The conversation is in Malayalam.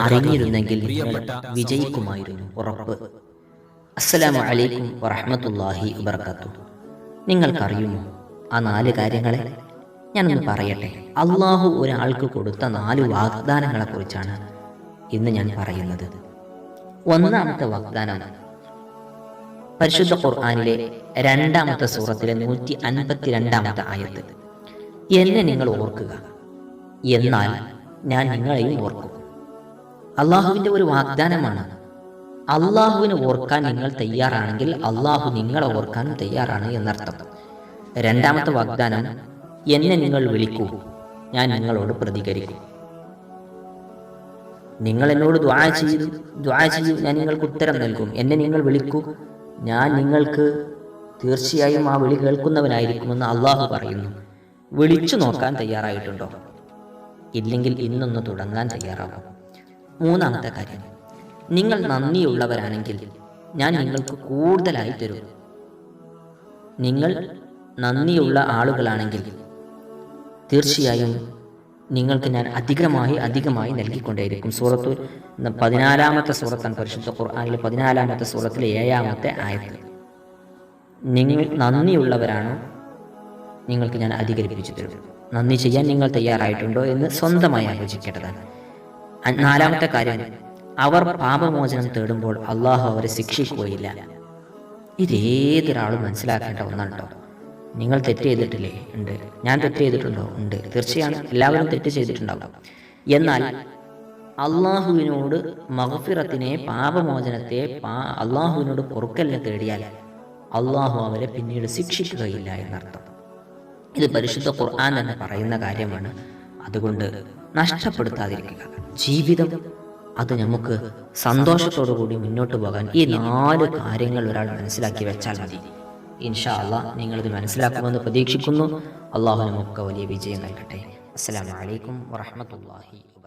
അറിഞ്ഞിരുന്നെങ്കിൽ വിജയിക്കുമായിരുന്നു ഉറപ്പ്. അസ്സലാമു അലൈക്കും വറഹ്മത്തുള്ളാഹി വബർക്കാത്തു നിങ്ങൾക്കറിയുമോ ആ നാല് കാര്യങ്ങളെ? ഞാനൊന്ന് പറയട്ടെ. അള്ളാഹു ഒരാൾക്ക് കൊടുത്ത നാല് വാഗ്ദാനങ്ങളെ കുറിച്ചാണ് ഇന്ന് ഞാൻ പറയുന്നത്. ഒന്നാമത്തെ വാഗ്ദാനം പരിശുദ്ധ ഖുർആാനിലെ രണ്ടാമത്തെ സൂറത്തിലെ നൂറ്റി അൻപത്തി രണ്ടാമത്തെ ആയത്ത്. എന്നെ നിങ്ങൾ ഓർക്കുക. എന്നാൽ ഞാൻ നിങ്ങളെയും ഓർക്കും. അള്ളാഹുവിന്റെ ഒരു വാഗ്ദാനമാണ്. അള്ളാഹുവിനെ ഓർക്കാൻ നിങ്ങൾ തയ്യാറാണെങ്കിൽ അള്ളാഹു നിങ്ങളെ ഓർക്കാനും തയ്യാറാണ് എന്നർത്ഥം. രണ്ടാമത്തെ വാഗ്ദാനം എന്നെ നിങ്ങൾ വിളിക്കൂ ഞാൻ നിങ്ങളോട് പ്രതികരിക്കും. നിങ്ങൾ എന്നോട് ദ്വാ ചെയ്തു ദ്വാ ചെയ്യൂ ഞാൻ നിങ്ങൾക്ക് ഉത്തരം നൽകും. എന്നെ നിങ്ങൾ വിളിക്കൂ ഞാൻ നിങ്ങൾക്ക് തീർച്ചയായും ആ വിളി കേൾക്കുന്നവനായിരിക്കുമെന്ന് അള്ളാഹു പറയുന്നു. വിളിച്ചു നോക്കാൻ തയ്യാറായിട്ടുണ്ടോ? ഇല്ലെങ്കിൽ ഇന്നൊന്ന് തുടങ്ങാൻ തയ്യാറാവും മൂന്നാമത്തെ കാര്യം നിങ്ങൾ നന്ദിയുള്ളവരാണെങ്കിൽ ഞാൻ നിങ്ങൾക്ക് കൂടുതലായി തരും. നിങ്ങൾ നന്ദിയുള്ള ആളുകളാണെങ്കിൽ തീർച്ചയായും നിങ്ങൾക്ക് ഞാൻ അധികമായി അധികമായി നൽകിക്കൊണ്ടേയിരിക്കും. സൂറത്ത് പതിനാലാമത്തെ സൂറത്താണ് പരിശുദ്ധ ഖുർആാനിലെ പതിനാലാമത്തെ സൂറത്തിലെ ഏഴാമത്തെ ആയത് നിങ്ങൾ നന്ദിയുള്ളവരാണോ നിങ്ങൾക്ക് ഞാൻ അധികരിപ്പിച്ചു തരും നന്ദി ചെയ്യാൻ നിങ്ങൾ തയ്യാറായിട്ടുണ്ടോ എന്ന് സ്വന്തമായി ആലോചിക്കേണ്ടതാണ്. നാലാമത്തെ കാര്യം അവർ പാപമോചനം തേടുമ്പോൾ അള്ളാഹു അവരെ ശിക്ഷിക്കുകയില്ല. ഇതേതൊരാളും മനസ്സിലാക്കേണ്ട ഒന്നാണ് നിങ്ങൾ തെറ്റ് ചെയ്തിട്ടില്ലേ? ഉണ്ട്. ഞാൻ തെറ്റ് ചെയ്തിട്ടുണ്ടോ? ഉണ്ട്. തീർച്ചയാണ്. എല്ലാവരും തെറ്റ് ചെയ്തിട്ടുണ്ടാവും. എന്നാൽ അള്ളാഹുവിനോട് മഹഫിറത്തിനെ പാപമോചനത്തെ പാ- അള്ളാഹുവിനോട് പൊറുക്കല്ല തേടിയാൽ അള്ളാഹു അവരെ പിന്നീട് ശിക്ഷിക്കുകയില്ല എന്നർത്ഥം. ഇത് പരിശുദ്ധ ഖുർആൻ തന്നെ പറയുന്ന കാര്യമാണ്. അതുകൊണ്ട് നഷ്ടപ്പെടുത്താതിരിക്കുക. ജീവിതം അത് നമുക്ക് സന്തോഷത്തോടു കൂടി മുന്നോട്ട് പോകാൻ ഈ നാല് കാര്യങ്ങൾ ഒരാൾ മനസ്സിലാക്കി വെച്ചാൽ മതി. ഇൻഷാ അള്ളാഹ് നിങ്ങളിത് മനസ്സിലാക്കുമെന്ന് പ്രതീക്ഷിക്കുന്നു. അള്ളാഹു നമുക്ക് വലിയ വിജയം നൽകട്ടെ. അസ്സലാമു അലൈക്കും വറഹ്മത്തുള്ളാഹി